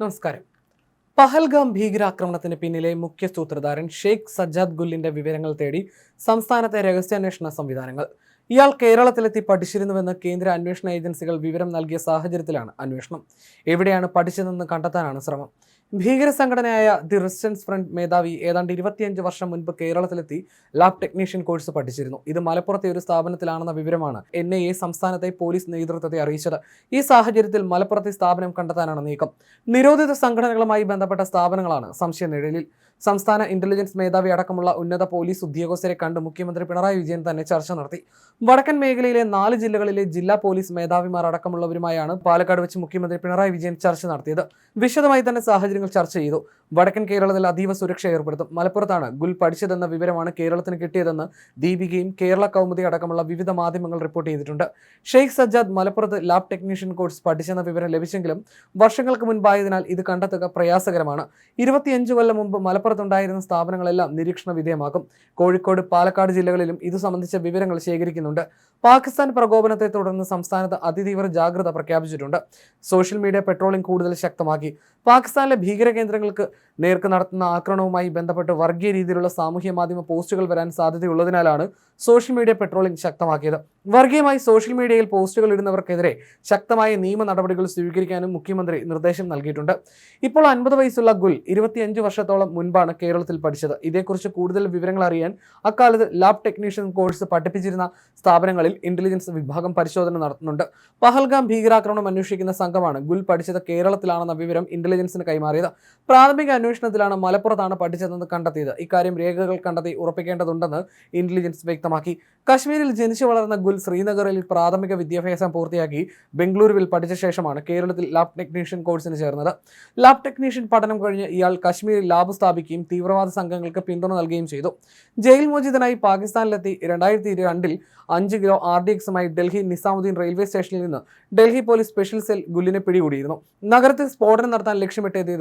നമസ്കാരം. പഹൽഗാം ഭീകരാക്രമണത്തിന് പിന്നിലെ മുഖ്യ സൂത്രധാരൻ ഷെയ്ഖ് സജ്ജാദ് ഗുല്ലിന്റെ വിവരങ്ങൾ തേടി സംസ്ഥാനത്തെ രഹസ്യാന്വേഷണ സംവിധാനങ്ങൾ. ഇയാൾ കേരളത്തിലെത്തി പഠിച്ചിരുന്നുവെന്ന് കേന്ദ്ര അന്വേഷണ ഏജൻസികൾ വിവരം നൽകിയ സാഹചര്യത്തിലാണ് അന്വേഷണം. എവിടെയാണ് പഠിച്ചതെന്ന് കണ്ടെത്താനാണ് ശ്രമം. ഭീകര സംഘടനയായ ദി റെസിസ്റ്റൻസ് ഫ്രണ്ട് മേധാവി ഏതാണ്ട് ഇരുപത്തിയഞ്ച് വർഷം മുൻപ് കേരളത്തിലെത്തി ലാബ് ടെക്നീഷ്യൻ കോഴ്സ് പഠിച്ചിരുന്നു. ഇത് മലപ്പുറത്തെ ഒരു സ്ഥാപനത്തിലാണെന്ന വിവരമാണ് എൻ ഐ എ സംസ്ഥാനത്തെ പോലീസ് നേതൃത്വത്തെ അറിയിച്ചത്. ഈ സാഹചര്യത്തിൽ മലപ്പുറത്തെ സ്ഥാപനം കണ്ടെത്താനാണ് നീക്കം. നിരോധിത സംഘടനകളുമായി ബന്ധപ്പെട്ട സ്ഥാപനങ്ങളാണ് സംശയ നിഴലിൽ. സംസ്ഥാന ഇന്റലിജൻസ് മേധാവി അടക്കമുള്ള ഉന്നത പോലീസ് ഉദ്യോഗസ്ഥരെ കണ്ട് മുഖ്യമന്ത്രി പിണറായി വിജയൻ തന്നെ ചർച്ച നടത്തി. വടക്കൻ മേഖലയിലെ നാല് ജില്ലകളിലെ ജില്ലാ പോലീസ് മേധാവിമാർ അടക്കമുള്ളവരുമായാണ് പാലക്കാട് വെച്ച് മുഖ്യമന്ത്രി പിണറായി വിജയൻ ചർച്ച നടത്തിയത്. വിശദമായി തന്നെ സാഹചര്യങ്ങൾ ചർച്ച ചെയ്തു. വടക്കൻ കേരളത്തിൽ അതീവ സുരക്ഷ ഏർപ്പെടുത്തും. മലപ്പുറത്താണ് ഗുൽ പഠിച്ചതെന്ന വിവരമാണ് കേരളത്തിന് കിട്ടിയതെന്ന് ദീപികയും കേരള കൗമുദി അടക്കമുള്ള വിവിധ മാധ്യമങ്ങൾ റിപ്പോർട്ട് ചെയ്തിട്ടുണ്ട്. ഷെയ്ഖ് സജ്ജാദ് മലപ്പുറത്ത് ലാബ് ടെക്നീഷ്യൻ കോഴ്സ് പഠിച്ചെന്ന വിവരം ലഭിച്ചെങ്കിലും വർഷങ്ങൾക്ക് മുൻപായതിനാൽ ഇത് കണ്ടെത്തുക പ്രയാസകരമാണ്. ഇരുപത്തിയഞ്ച് കൊല്ലം മുമ്പ് മലപ്പുറത്തുണ്ടായിരുന്ന സ്ഥാപനങ്ങളെല്ലാം നിരീക്ഷണ വിധേയമാക്കും. കോഴിക്കോട് പാലക്കാട് ജില്ലകളിലും ഇത് സംബന്ധിച്ച വിവരങ്ങൾ ശേഖരിക്കുന്നുണ്ട്. പാകിസ്ഥാൻ പ്രകോപനത്തെ തുടർന്ന് സംസ്ഥാനത്ത് അതിതീവ്ര ജാഗ്രത പ്രഖ്യാപിച്ചിട്ടുണ്ട്. സോഷ്യൽ മീഡിയ പെട്രോളിംഗ് കൂടുതൽ ശക്തമാക്കി. പാകിസ്ഥാനിലെ ഭീകര കേന്ദ്രങ്ങൾക്ക് നേർക്ക് നടത്തുന്ന ആക്രമണവുമായി ബന്ധപ്പെട്ട് വർഗീയ രീതിയിലുള്ള സാമൂഹ്യ മാധ്യമ പോസ്റ്റുകൾ വരാൻ സാധ്യതയുള്ളതിനാലാണ് സോഷ്യൽ മീഡിയ പെട്രോളിംഗ് ശക്തമാക്കിയത്. വർഗീയമായി സോഷ്യൽ മീഡിയയിൽ പോസ്റ്റുകൾ ഇടുന്നവർക്കെതിരെ ശക്തമായ നിയമ നടപടികൾ സ്വീകരിക്കാനും മുഖ്യമന്ത്രി നിർദ്ദേശം നൽകിയിട്ടുണ്ട്. ഇപ്പോൾ അൻപത് വയസ്സുള്ള ഗുൽ ഇരുപത്തിയഞ്ച് വർഷത്തോളം മുൻപാണ് കേരളത്തിൽ പഠിച്ചത്. ഇതേക്കുറിച്ച് കൂടുതൽ വിവരങ്ങൾ അറിയാൻ അക്കാലത്ത് ലാബ് ടെക്നീഷ്യൻ കോഴ്സ് പഠിപ്പിച്ചിരുന്ന സ്ഥാപനങ്ങളിൽ ഇന്റലിജൻസ് വിഭാഗം പരിശോധന നടത്തുന്നുണ്ട്. പഹൽഗാം ഭീകരാക്രമണം അന്വേഷിക്കുന്ന സംഘമാണ് ഗുൽ പഠിച്ചത് കേരളത്തിലാണെന്ന വിവരം ഇന്റലിജൻസിന് കൈമാറിയത് പ്രാഥമിക അന്വേഷണത്തിലാണ് മലപ്പുറത്താണ് പഠിച്ചതെന്ന് കണ്ടെത്തിയത്. ഇക്കാര്യം രേഖകൾ കണ്ടെത്തി ഉറപ്പിക്കേണ്ടതുണ്ടെന്ന് ഇന്റലിജൻസ് വ്യക്തമാക്കി. കശ്മീരിൽ ജനിച്ചു വളർന്ന ഗുൽ ശ്രീനഗറിൽ പ്രാഥമിക വിദ്യാഭ്യാസം പൂർത്തിയാക്കി ബംഗളൂരുവിൽ പഠിച്ച ശേഷമാണ് കേരളത്തിൽ ലാബ് ടെക്നീഷ്യൻ കോഴ്സിന് ചേർന്നത്. ലാബ് ടെക്നീഷ്യൻ പഠനം കഴിഞ്ഞ് ഇയാൾ കശ്മീരിൽ ലാബ് സ്ഥാപിക്കുകയും തീവ്രവാദ സംഘങ്ങൾക്ക് പിന്തുണ നൽകുകയും ചെയ്തു. ജയിൽ മോചിതനായി പാകിസ്ഥാനിലെത്തി രണ്ടായിരത്തി രണ്ടിൽ അഞ്ച് കിലോ ആർ ഡി എക്സുമായി ഡൽഹി നിസാമുദ്ദീൻ റെയിൽവേ സ്റ്റേഷനിൽ നിന്ന് ഡൽഹി പോലീസ് സ്പെഷ്യൽ സെൽ ഗുല്ലിനെ പിടികൂടിയിരുന്നു. നഗരത്തിൽ സ്ഫോടനം നടത്താൻ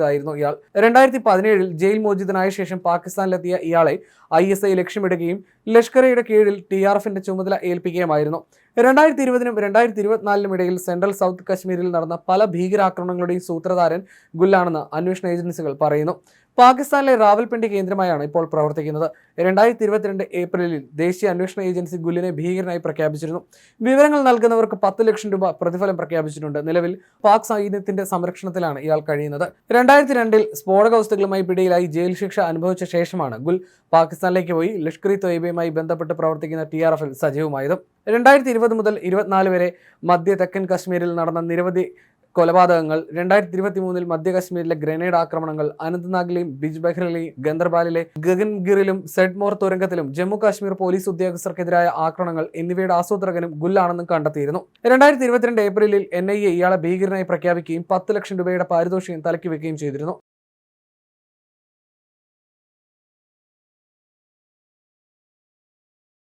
ലക്ഷ്യമിട്ടെത്തിയതായിരുന്നു ഇയാൾ. രണ്ടായിരത്തി പതിനേഴിൽ ജയിൽ മോചിതനായ ശേഷം പാകിസ്ഥാനിലെത്തിയ ഇയാളെ ഐ എസ് ഐ ലക്ഷ്യമിടുകയും ലഷ്കറയുടെ കീഴിൽ ടി ആർ എഫിന്റെ ചുമതല ഏൽപ്പിക്കുകയുമായിരുന്നു. രണ്ടായിരത്തി ഇരുപതിനും രണ്ടായിരത്തി ഇരുപത്തിനാലിനും ഇടയിൽ സെൻട്രൽ സൗത്ത് കശ്മീരിൽ നടന്ന പല ഭീകരാക്രമണങ്ങളുടെയും സൂത്രധാരൻ ഗുല്ലാണെന്ന് അന്വേഷണ ഏജൻസികൾ പറയുന്നു. പാകിസ്ഥാനിലെ റാവൽപിണ്ടി കേന്ദ്രമായാണ് ഇപ്പോൾ പ്രവർത്തിക്കുന്നത്. രണ്ടായിരത്തി ഇരുപത്തിരണ്ട് ഏപ്രിലിൽ ദേശീയ അന്വേഷണ ഏജൻസി ഗുല്ലിനെ ഭീകരനായി പ്രഖ്യാപിച്ചിരുന്നു. വിവരങ്ങൾ നൽകുന്നവർക്ക് പത്ത് ലക്ഷം രൂപ പ്രതിഫലം പ്രഖ്യാപിച്ചിട്ടുണ്ട്. നിലവിൽ പാക് സൈന്യത്തിന്റെ സംരക്ഷണത്തിലാണ് ഇയാൾ കഴിയുന്നത്. രണ്ടായിരത്തി രണ്ടിൽ സ്ഫോടക വസ്തുക്കളുമായി പിടിയിലായി ജയിൽ ശിക്ഷ അനുഭവിച്ച ശേഷമാണ് ഗുൽ പാകിസ്ഥാനിലേക്ക് പോയി ലഷ്കർ ഇ തൊയ്ബയുമായി ബന്ധപ്പെട്ട് പ്രവർത്തിക്കുന്ന ടി ആർ എഫിൽ സജീവമായതും. രണ്ടായിരത്തി ഇരുപത് മുതൽ ഇരുപത്തിനാല് വരെ മധ്യ തെക്കൻ കശ്മീരിൽ നടന്ന നിരവധി കൊലപാതകങ്ങൾ രണ്ടായിരത്തി ഇരുപത്തി മൂന്നിൽ മധ്യ കശ്മീരിലെ ഗ്രനേഡ് ആക്രമണങ്ങൾ അനന്ത്നാഗിലെയും ബിജ്ബെഹ്റിലെയും ഗന്ദർബാലിലെ ഗഗൻഗിറിലും സെഡ്മോർ തുരങ്കത്തിലും ജമ്മു കാശ്മീർ പോലീസ് ഉദ്യോഗസ്ഥർക്കെതിരായ ആക്രമണങ്ങൾ എന്നിവയുടെ ആസൂത്രകനും ഗുല്ലാണെന്നും കണ്ടെത്തിയിരുന്നു. രണ്ടായിരത്തി ഇരുപത്തിരണ്ട് ഏപ്രിലിൽ എൻ ഐ എ ഇയാളെ ഭീകരനായി പ്രഖ്യാപിക്കുകയും പത്ത് ലക്ഷം രൂപയുടെ പാരിതോഷികം തലക്കി വെക്കുകയും ചെയ്തിരുന്നു.